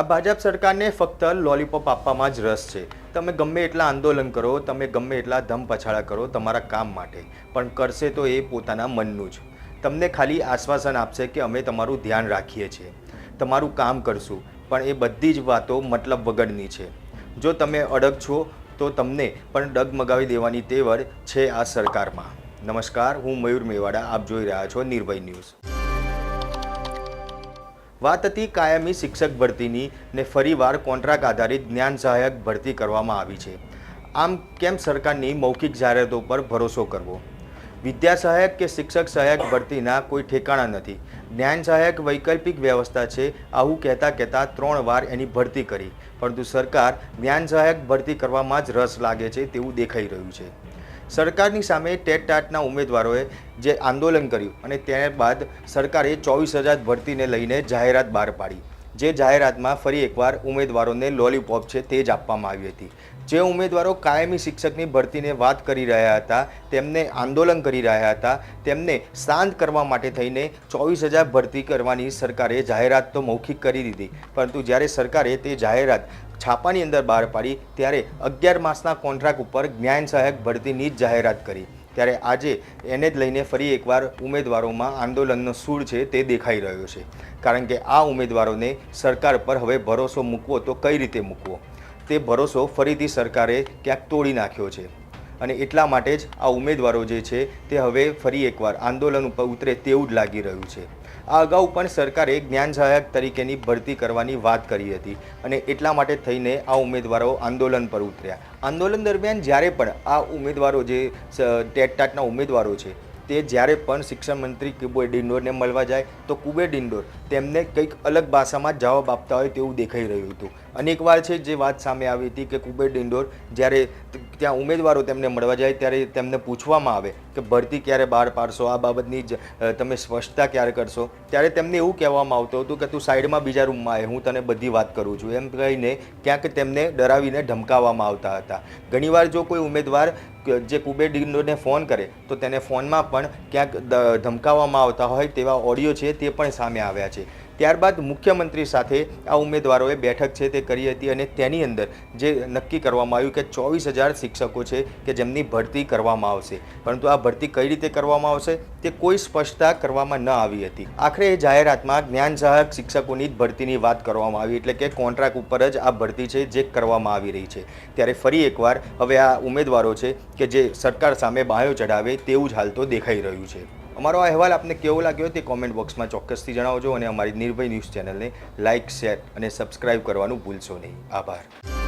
ભાજપ સરકારને ફક્ત લોલીપોપ આપવામાં જ રસ છે. તમે ગમે એટલા આંદોલન કરો, તમે ગમે એટલા ધમ પછાડા કરો તમારા કામ માટે, પણ કરશે તો એ પોતાના મનનું જ. તમને ખાલી આશ્વાસન આપશે કે અમે તમારું ધ્યાન રાખીએ છીએ. તમારું કામ કરશું, પણ એ બધી જ વાતો મતલબ વગરની છે. જો તમે અડગ છો, તો તમને પણ ડગમગાવી દેવાની તેવર છે આ સરકારમાં. નમસ્કાર, હું મયુર મેવાડા, આપ જોઈ રહ્યા છો નિર્ભય ન્યૂઝ. વાત હતી કાયમી શિક્ષક ભરતીની ને ફરીવાર કોન્ટ્રાક્ટ આધારિત જ્ઞાન સહાયક ભરતી કરવામાં આવી છે. આમ કેમ સરકારની મૌખિક જાહેરાતો પર ભરોસો કરવો? વિદ્યા સહાયક કે શિક્ષક સહાયક ભરતીના કોઈ ઠેકાણા નથી. જ્ઞાન સહાયક વૈકલ્પિક વ્યવસ્થા છે આવું કહેતા કહેતા ત્રણ વાર એની ભરતી કરી. પરંતુ સરકાર જ્ઞાન સહાયક ભરતી કરવામાં જ રસ લાગે છે તેવું દેખાઈ રહ્યું છે. સરકારની સામે ટેટ ટાટના ઉમેદવારોએ જે આંદોલન કર્યું અને ત્યારબાદ સરકારે ચોવીસ હજાર ભરતીને લઈને જાહેરાત બહાર પાડી. જે જાહેરાતમાં ફરી એકવાર ઉમેદવારોને લોલીપોપ છે તે જ આપવામાં આવી હતી. જે ઉમેદવારો કાયમી શિક્ષકની ભરતીને વાત કરી રહ્યા હતા, તેમને આંદોલન કરી રહ્યા હતા, તેમને શાંત કરવા માટે થઈને ચોવીસ હજાર ભરતી કરવાની સરકારે જાહેરાત તો મૌખિક કરી દીધી, પરંતુ જ્યારે સરકારે તે જાહેરાત છાપાની અંદર બહાર પાડી ત્યારે અગિયાર માસના કોન્ટ્રાક્ટ ઉપર જ્ઞાન સહાયક ભરતીની જ જાહેરાત કરી. ત્યારે આજે એને જ લઈને ફરી એકવાર ઉમેદવારોમાં આંદોલનનો સૂર છે તે દેખાઈ રહ્યો છે. કારણ કે આ ઉમેદવારોને સરકાર પર હવે ભરોસો મૂકવો તો કઈ રીતે મૂકવો? તે ભરોસો ફરીથી સરકારે ક્યાંક તોડી નાખ્યો છે. અને એટલા માટે જ આ ઉમેદવારો જે છે તે હવે ફરી એકવાર આંદોલન ઉપર ઉતરે તેવું જ લાગી રહ્યું છે. આ અગાઉ પણ સરકારે જ્ઞાન સહાયક તરીકેની ભરતી કરવાની વાત કરી હતી અને એટલા માટે થઈને આ ઉમેદવારો આંદોલન પર ઉતર્યા. આંદોલન દરમિયાન જ્યારે પણ આ ઉમેદવારો જે ટેટ ટાટના ઉમેદવારો છે તે જ્યારે પણ શિક્ષણ મંત્રી કુબેર ડિંડોરને મળવા જાય તો કુબેર ડિંડોર તેમને કંઈક અલગ ભાષામાં જવાબ આપતા હોય તેવું દેખાઈ રહ્યું હતું. અનેકવાર છે જે વાત સામે આવી હતી કે કુબેર ડિંડોર જ્યારે ત્યાં ઉમેદવારો તેમને મળવા જાય ત્યારે તેમને પૂછવામાં આવે કે ભરતી ક્યારે બહાર પાડશો? આ બાબતની તમે સ્પષ્ટતા ક્યારે કરશો? ત્યારે તેમને એવું કહેવામાં આવતું હતું કે તું સાઈડમાં બીજા રૂમમાં આવે હું તને બધી વાત કરું છું. એમ કહીને ક્યાંક તેમને ડરાવીને ધમકાવવામાં આવતા હતા. ઘણીવાર જો કોઈ ઉમેદવાર જે કુબેર ડિંડોરને ફોન કરે, તો તેને ફોનમાં પણ ક્યાંક ધમકાવવામાં આવતા હોય તેવા ઓડિયો છે તે પણ સામે આવ્યા છે. ત્યારબાદ મુખ્યમંત્રી સાથે આ ઉમેદવારોએ બેઠક છે તે કરી હતી અને તેની અંદર જે નક્કી કરવામાં આવ્યું કે ચોવીસ હજાર શિક્ષકો છે કે જેમની ભરતી કરવામાં આવશે. પરંતુ આ ભરતી કઈ રીતે કરવામાં આવશે તે કોઈ સ્પષ્ટતા કરવામાં ન આવી હતી. આખરે એ જાહેરાતમાં જ્ઞાન સહાયક શિક્ષકોની જ ભરતીની વાત કરવામાં આવી એટલે કે કોન્ટ્રાક્ટ ઉપર જ આ ભરતી છે જે કરવામાં આવી રહી છે. ત્યારે ફરી એકવાર હવે આ ઉમેદવારો છે કે જે સરકાર સામે બાયો ચઢાવે તેવું જ હાલ તો દેખાઈ રહ્યું છે. અમારો આ અહેવાલ આપને કેવો લાગ્યો તે કોમેન્ટ બોક્સમાં ચોક્કસથી જણાવજો અને અમારી નિર્ભય ન્યૂઝ ચેનલને લાઇક શેર અને સબસ્ક્રાઇબ કરવાનું ભૂલશો નહીં. આભાર.